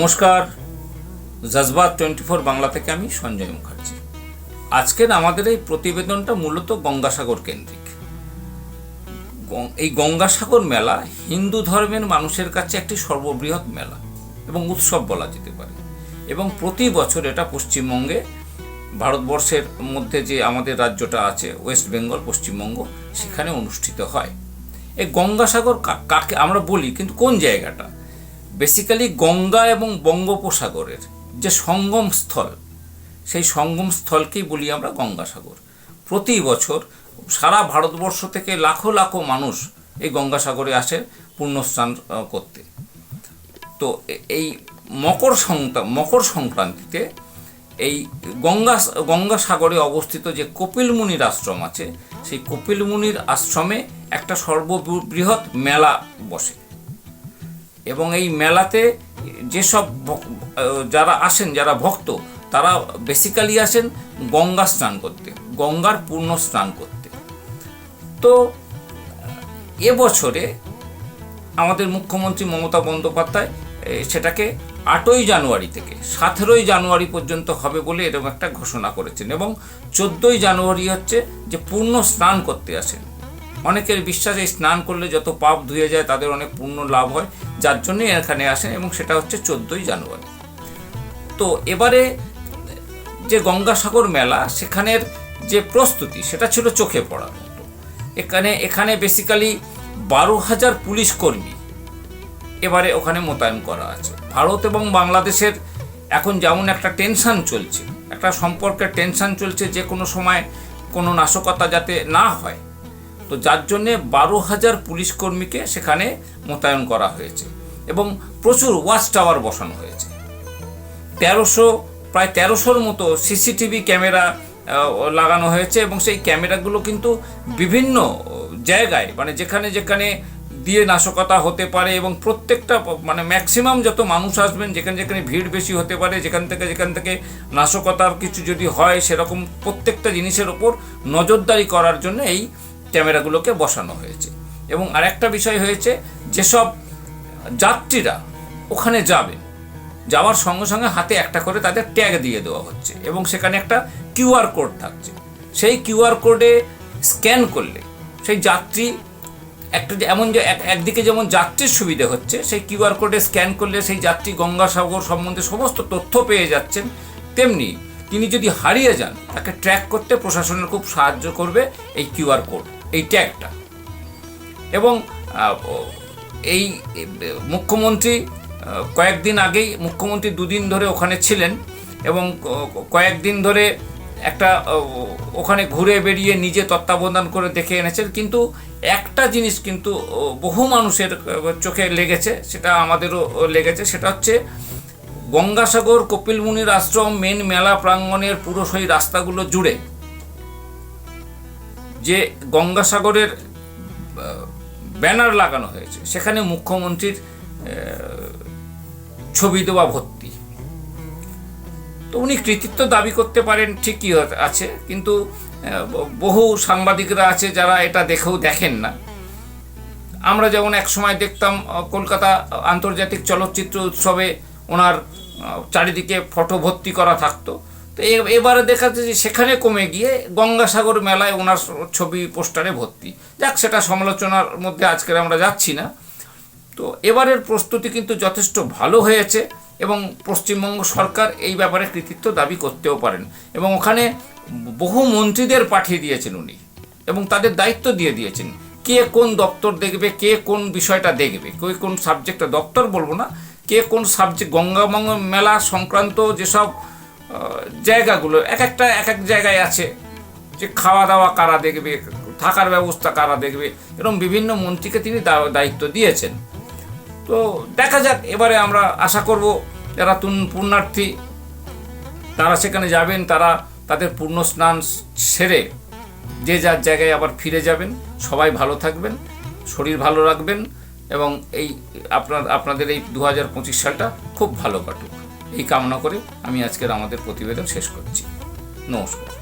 নমস্কার। জজবাত twenty four Bangla থেকে আমি সঞ্জয় মুখার্জি। আজকের আমাদের এই প্রতিবেদনটা মূলত গঙ্গাসাগর কেন্দ্রিক। এই গঙ্গাসাগর মেলা হিন্দু ধর্মের মানুষের কাছে একটি সর্ববৃহৎ মেলা এবং উৎসব বলা যেতে পারে। এবং প্রতি বছর এটা পশ্চিমবঙ্গে, ভারতবর্ষের মধ্যে যে আমাদের রাজ্যটা আছে, ওয়েস্ট বেঙ্গল, পশ্চিমবঙ্গ, সেখানে অনুষ্ঠিত হয়। এই গঙ্গাসাগর কাকে আমরা বলি, কিন্তু কোন জায়গাটা? বেসিক্যালি গঙ্গা এবং বঙ্গোপসাগরের যে সঙ্গম স্থল, সেই সঙ্গম স্থলকেই বলি আমরা গঙ্গাসাগর। প্রতি বছর সারা ভারতবর্ষ থেকে লাখো লাখো মানুষ এই গঙ্গাসাগরে আসে পুণ্যস্নান করতে। তো এই মকর সংক্রা মকর সংক্রান্তিতে এই গঙ্গা, গঙ্গাসাগরে অবস্থিত যে কপিলমুনির আশ্রম আছে, সেই কপিলমুনির আশ্রমে একটা সর্ববৃহৎ মেলা বসে। এবং এই মেলাতে যেসব যারা আসেন, যারা ভক্ত, তারা বেসিক্যালি আসেন গঙ্গা স্নান করতে, গঙ্গার পূর্ণ স্নান করতে। তো, এবছরে আমাদের মুখ্যমন্ত্রী মমতা বন্দ্যোপাধ্যায় সেটাকে আটই জানুয়ারি থেকে সতেরোই জানুয়ারি পর্যন্ত হবে বলে এরকম একটা ঘোষণা করেছেন এবং চোদ্দোই জানুয়ারি হচ্ছে যে পূর্ণ স্নান করতে আসেন। অনেকের বিশ্বাস এই স্নান করলে যত পাপ ধুয়ে যায়, তাদের অনেক পূর্ণ লাভ হয়। যার জন্যই এখানে আসেন এবং সেটা হচ্ছে চোদ্দোই জানুয়ারি। তো এবারে যে গঙ্গাসাগর মেলা, সেখানের যে প্রস্তুতি, সেটা ছিল চোখে পড়ার মতো এখানে এখানে বেসিক্যালি বারো হাজার পুলিশ কর্মী এবারে ওখানে মোতায়েন করা আছে। ভারত এবং বাংলাদেশের এখন যেমন একটা টেনশন চলছে, একটা সম্পর্কের টেনশন চলছে যে কোনো সময় কোনো নাশকতা যাতে না হয় তো যার জন্যে বারো হাজার পুলিশ কর্মীকে সেখানে মোতায়েন করা হয়েছে এবং প্রচুর ওয়াচ টাওয়ার বসানো হয়েছে। তেরোশো, প্রায় তেরোশোর মতো সিসিটিভি ক্যামেরা লাগানো হয়েছে এবং সেই ক্যামেরাগুলো কিন্তু বিভিন্ন জায়গায় মানে যেখানে যেখানে দিয়ে নাশকতা হতে পারে এবং প্রত্যেকটা মানে ম্যাক্সিমাম যত মানুষ আসবেন, যেখানে যেখানে ভিড় বেশি হতে পারে, যেখান থেকে যেখান থেকে নাশকতার কিছু যদি হয়, সেরকম প্রত্যেকটা জিনিসের ওপর নজরদারি করার জন্য এই ক্যামেরাগুলোকে বসানো হয়েছে। এবং আরেকটা বিষয় হয়েছে, যেসব যাত্রীরা ওখানে যাবেন যাওয়ার সঙ্গে সঙ্গে হাতে একটা করে তাদের ট্যাগ দিয়ে দেওয়া হচ্ছে এবং সেখানে একটা কিউআর কোড থাকছে। সেই কিউআর কোডে স্ক্যান করলে সেই যাত্রী একটা এমন যে এক- একদিকে যেমন যাত্রীর সুবিধে হচ্ছে, সেই কিউআর কোডে স্ক্যান করলে সেই যাত্রী গঙ্গাসাগর সম্বন্ধে সমস্ত তথ্য পেয়ে যাচ্ছেন। তেমনি তিনি যদি হারিয়ে যান, তাকে ট্র্যাক করতে প্রশাসনের খুব সাহায্য করবে এই কিউআর কোড। এই একটা। এবং এই মুখ্যমন্ত্রী কয়েকদিন আগেই, মুখ্যমন্ত্রী দুদিন ধরে ওখানে ছিলেন এবং কয়েকদিন ধরে একটা ওখানে ঘুরে বেরিয়ে নিজে তত্ত্বাবধান করে দেখে এনেছেন। কিন্তু একটা জিনিস কিন্তু বহু মানুষের চোখে লেগেছে, সেটা আমাদেরও লেগেছে, সেটা হচ্ছে গঙ্গাসাগর কপিলমুনির আশ্রম মেন মেলা প্রাঙ্গণের পুরো সেই রাস্তাগুলো জুড়ে যে গঙ্গাসাগরের ব্যানার লাগানো হয়েছে, সেখানে মুখ্যমন্ত্রীর ছবি দেওয়া ভর্তি। তো উনি কৃতিত্ব দাবি করতে পারেন, ঠিকই আছে, কিন্তু বহু সাংবাদিকরা আছে যারা এটা দেখেও দেখেন না। আমরা যেমন এক সময় দেখতাম কলকাতা আন্তর্জাতিক চলচ্চিত্র উৎসবে ওনার চারিদিকে ফটো ভর্তি করা থাকতো তো এবারে দেখা যাচ্ছে যে সেখানে কমে গিয়ে গঙ্গাসাগর মেলায় ওনার ছবি, পোস্টারে ভর্তি। যাক, সেটা সমালোচনার মধ্যে আজকের আমরা যাচ্ছি না। তো এবারের প্রস্তুতি কিন্তু যথেষ্ট ভালো হয়েছে এবং পশ্চিমবঙ্গ সরকার এই ব্যাপারে কৃতিত্ব দাবি করতেও পারেন এবং ওখানে বহু মন্ত্রীদের পাঠিয়ে দিয়েছেন উনি এবং তাদের দায়িত্ব দিয়ে দিয়েছেন। কে কোন দপ্তর দেখবে, কে কোন বিষয়টা দেখবে, কে কোন সাবজেক্টটা দপ্তর বলব না, কে কোন সাবজেক্ট গঙ্গাবঙ্গ মেলা সংক্রান্ত যেসব জায়গাগুলো, এক একটা এক এক জায়গায় আছে যে খাওয়া দাওয়া কারা দেখবে, থাকার ব্যবস্থা কারা দেখবে, এরকম বিভিন্ন মন্ত্রীকে তিনি দায়িত্ব দিয়েছেন। তো দেখা যাক, এবারে আমরা আশা করব যারা পুণ্যার্থী, তারা সেখানে যাবেন, তারা তাদের পূর্ণ স্নান সেরে যে যার জায়গায় আবার ফিরে যাবেন, সবাই ভালো থাকবেন, শরীর ভালো রাখবেন এবং এই আপনার, আপনাদের এই দু হাজার পঁচিশ সালটা খুব ভালো কাটুক। এই কামনা করে আমি আজকের আমাদের প্রতিবেদন শেষ করছি। নমস্কার।